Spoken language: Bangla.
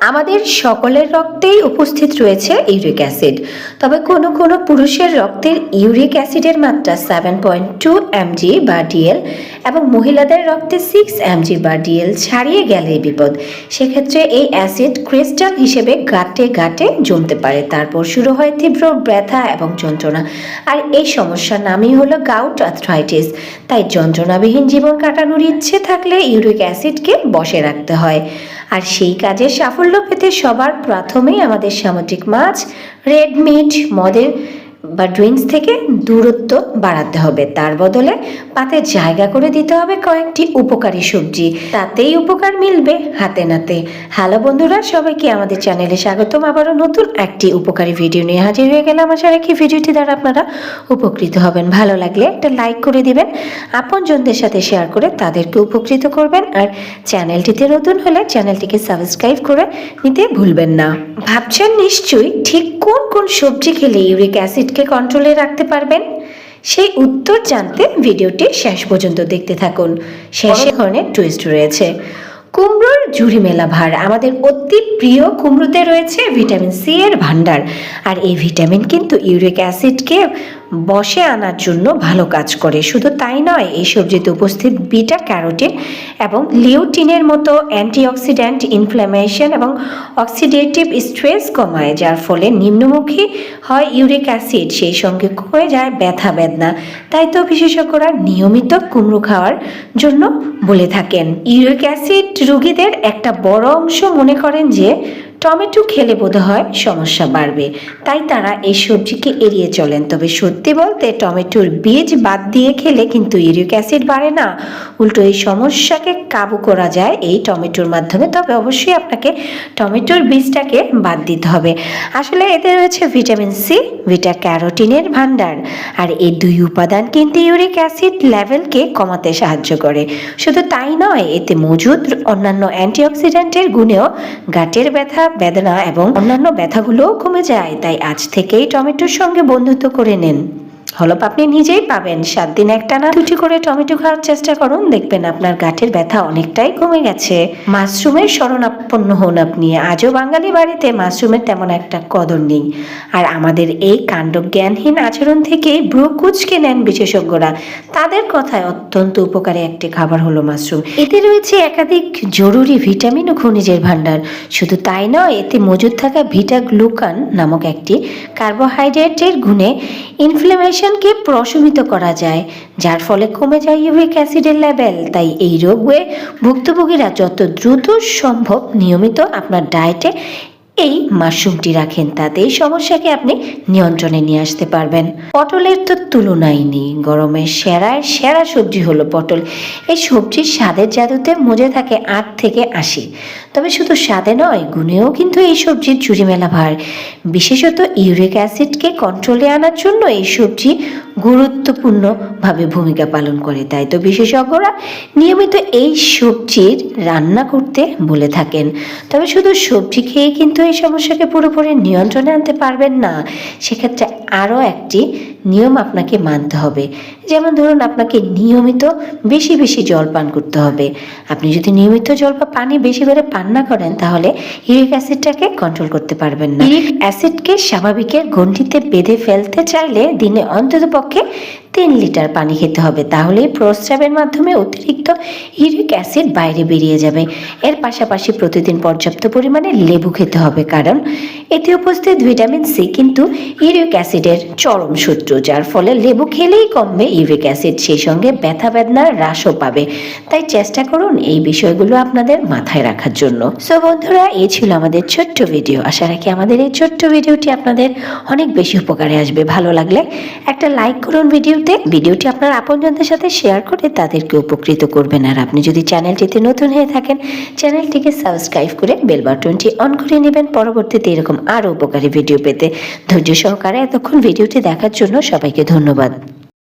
আমাদের সকলের রক্তেই উপস্থিত রয়েছে ইউরিক অ্যাসিড। তবে কোনো কোনো পুরুষের রক্তের ইউরিক অ্যাসিডের মাত্রা সেভেন পয়েন্ট টু এমজি বা ডিএল এবং মহিলাদের রক্তে সিক্স এমজি বা ডিএল ছাড়িয়ে গেলে বিপদ। সেক্ষেত্রে এই অ্যাসিড ক্রিস্টাল হিসেবে গাঁটে গাঁটে জমতে পারে। তারপর শুরু হয় তীব্র ব্যথা এবং যন্ত্রণা। আর এই সমস্যার নামই হলো গাউট আর্থ্রাইটিস তাই যন্ত্রণাবিহীন জীবন কাটানোর ইচ্ছে থাকলে ইউরিক অ্যাসিডকে বসে রাখতে হয়। আর সেই কাজে সাফল্য পেতে সবার প্রথমেই আমাদের সামুদ্রিক মাছ রেড মিট মদের বা ড্রিঙ্কস থেকে দূরত্ব বাড়াতে হবে। তার বদলে পাতে জায়গা করে দিতে হবে কয়েকটি উপকারী সবজি। তাতেই উপকার মিলবে হাতে নাতে। হ্যালো বন্ধুরা, সবাইকে আমাদের চ্যানেলে স্বাগতম। আবারও নতুন একটি উপকারী ভিডিও নিয়ে হাজির হয়ে গেলাম। আশা রাখি ভিডিওটি দ্বারা আপনারা উপকৃত হবেন। ভালো লাগলে একটা লাইক করে দিবেন, আপনজনদের সাথে শেয়ার করে তাদেরকে উপকৃত করবেন। আর চ্যানেলটিতে নতুন হলে চ্যানেলটিকে সাবস্ক্রাইব করে নিতে ভুলবেন না। ভাবছেন নিশ্চয়ই ঠিক কোন কোন সবজি খেলে ইউরিক অ্যাসিডকে কন্ট্রোলে রাখতে পারবেন? সেই উত্তর জানতে ভিডিওটি শেষ পর্যন্ত দেখতে থাকুন। শেষে ধরনের টুইস্ট রয়েছে। কুমড়োর ঝুড়ি মেলা ভার আমাদের অতি প্রিয় কুমড়োতে রয়েছে ভিটামিন সি এর ভান্ডার আর এই ভিটামিন কিন্তু ইউরিক অ্যাসিডকে বসে আনার জন্য ভালো কাজ করে। শুধু তাই নয়, এই সবজিতে উপস্থিত বিটা, ক্যারোটিন এবং লিউটিনের মতো অ্যান্টিঅক্সিডেন্ট ইনফ্ল্যামেশন এবং অক্সিডেটিভ স্ট্রেস কমায়, যার ফলে নিম্নমুখী হয় ইউরিক অ্যাসিড। সেই সঙ্গে কমে যায় ব্যথা, বেদনা। তাই তো বিশেষজ্ঞরা নিয়মিত কুমড়ো খাওয়ার জন্য বলে থাকেন। ইউরিক অ্যাসিড রোগীদের একটা বড় অংশ মনে করেন যে টমেটো খেলে বোধহয় সমস্যা বাড়বে। তাই তারা এই সবজিকে এড়িয়ে চলেন। তবে সত্যি বলতে টমেটোর বীজ বাদ দিয়ে খেলে কিন্তু ইউরিক অ্যাসিড বাড়ে না। উল্টো এই সমস্যাকে কাবু করা যায় এই টমেটোর মাধ্যমে। তবে অবশ্যই আপনাকে টমেটোর বীজটাকে বাদ দিতে হবে। আসলে এতে রয়েছে ভিটামিন সি ভিটা ক্যারোটিনের ভান্ডার আর এই দুই উপাদান কিন্তু ইউরিক অ্যাসিড লেভেলকে কমাতে সাহায্য করে। শুধু তাই নয়, এতে মজুদ অন্যান্য অ্যান্টিঅক্সিডেন্টের গুণেও গাটের ব্যথা বেদনা এবং অন্যান্য ব্যথাগুলোও কমে যায়, তাই আজ থেকেই টমেটোর সঙ্গে বন্ধুত্ব করে নেন। হলপ আপনি নিজেই পাবেন। সাত দিন একটানা দুটি করে টমেটো খাওয়ার চেষ্টা করুন। দেখবেন আপনার গাঁটের ব্যথা অনেকটাই কমে গেছে। মাশরুমের শরণাপন্ন হন আপনি। আজও বাঙালি বাড়িতে মাশরুমের তেমন একটা কদর নেই। আর আমাদের এই কাণ্ড জ্ঞানহীন আচরণ থেকে কুচকে নেন বিশেষজ্ঞরা। তাদের কথায় অত্যন্ত উপকারী একটি খাবার হলো মাশরুম। এতে রয়েছে একাধিক জরুরি ভিটামিন ও খনিজের ভাণ্ডার। শুধু তাই নয়, এতে মজুদ থাকা ভিটা গ্লুকান নামক একটি কার্বোহাইড্রেটের গুণে ইনফ্লামেশনকে প্রশমিত করা যায়, যার ফলে কমে যায় ইউরিক অ্যাসিডের লেভেল তাই এই রোগে ভুক্তভোগীরা যত দ্রুত সম্ভব নিয়মিত আপনার ডায়েটে এই মাশরুমটি রাখেন, তাতে এই সমস্যাকে আপনি নিয়ন্ত্রণে নিয়ে আসতে পারবেন। পটলের তো তুলনাই নেই গরমের সেরায় সেরা সবজি হলো পটল। এই সবজির স্বাদের জাদুতে মজে থাকে আট থেকে আশি। তবে শুধু স্বাদে নয়, গুণেও কিন্তু এই সবজির চুরি মেলা ভার। বিশেষত ইউরিক অ্যাসিডকে কন্ট্রোলে আনার জন্য এই সবজি গুরুত্বপূর্ণভাবে ভূমিকা পালন করে, তাই তো বিশেষজ্ঞরা নিয়মিত এই সবজির রান্না করতে বলে থাকেন। তবে শুধু সবজি খেয়ে কিন্তু এই সমস্যাকে পুরোপুরি নিয়ন্ত্রণে আনতে পারবেন না। সেক্ষেত্রে আরও একটি নিয়ম আপনাকে মানতে হবে। যেমন ধরুন আপনাকে নিয়মিত বেশি বেশি জল পান করতে হবে। আপনি যদি নিয়মিত জল বা পানি বেশি করে পান না করেন তাহলে ইউরিক অ্যাসিডটাকে কন্ট্রোল করতে পারবেন না। ইউরিক অ্যাসিডকে স্বাভাবিকের গণ্ডিতে বেঁধে ফেলতে চাইলে দিনে অন্তত পক্ষে তিন লিটার পানি খেতে হবে, তাহলে প্রস্রাবের মাধ্যমে অতিরিক্ত ইউরিক অ্যাসিড বাইরে বেরিয়ে যাবে। এর পাশাপাশি প্রতিদিন পর্যাপ্ত পরিমাণে লেবু খেতে হবে, কারণ এতে উপস্থিত ভিটামিন সি কিন্তু ইউরিক অ্যাসিডের চরম শত্রু, যার ফলে লেবু খেলেই কমবে ইউরিক অ্যাসিড, সেই সঙ্গে ব্যথা বেদনার হ্রাসও পাবে। তাই চেষ্টা করুন এই বিষয়গুলো আপনাদের মাথায় রাখার জন্য। সো বন্ধুরা, এই ছিল আমাদের ছোট্ট ভিডিও। আশা রাখি আমাদের এই ছোট্ট ভিডিওটি আপনাদের অনেক বেশি উপকারে আসবে। ভালো লাগলে একটা লাইক করুন ভিডিওতে ভিডিওটি আপনার আপনজনদের সাথে শেয়ার করে তাদেরকে উপকৃত করবেন। আর আপনি যদি চ্যানেলটিতে নতুন হয়ে থাকেন, চ্যানেলটিকে সাবস্ক্রাইব করে বেল বাটনটি অন করে নেবেন। পরবর্তীতে এরকম আরও উপকারী ভিডিও পেতে ধৈর্য সহকারে এতক্ষণ ভিডিওটি দেখার জন্য সবাইকে ধন্যবাদ।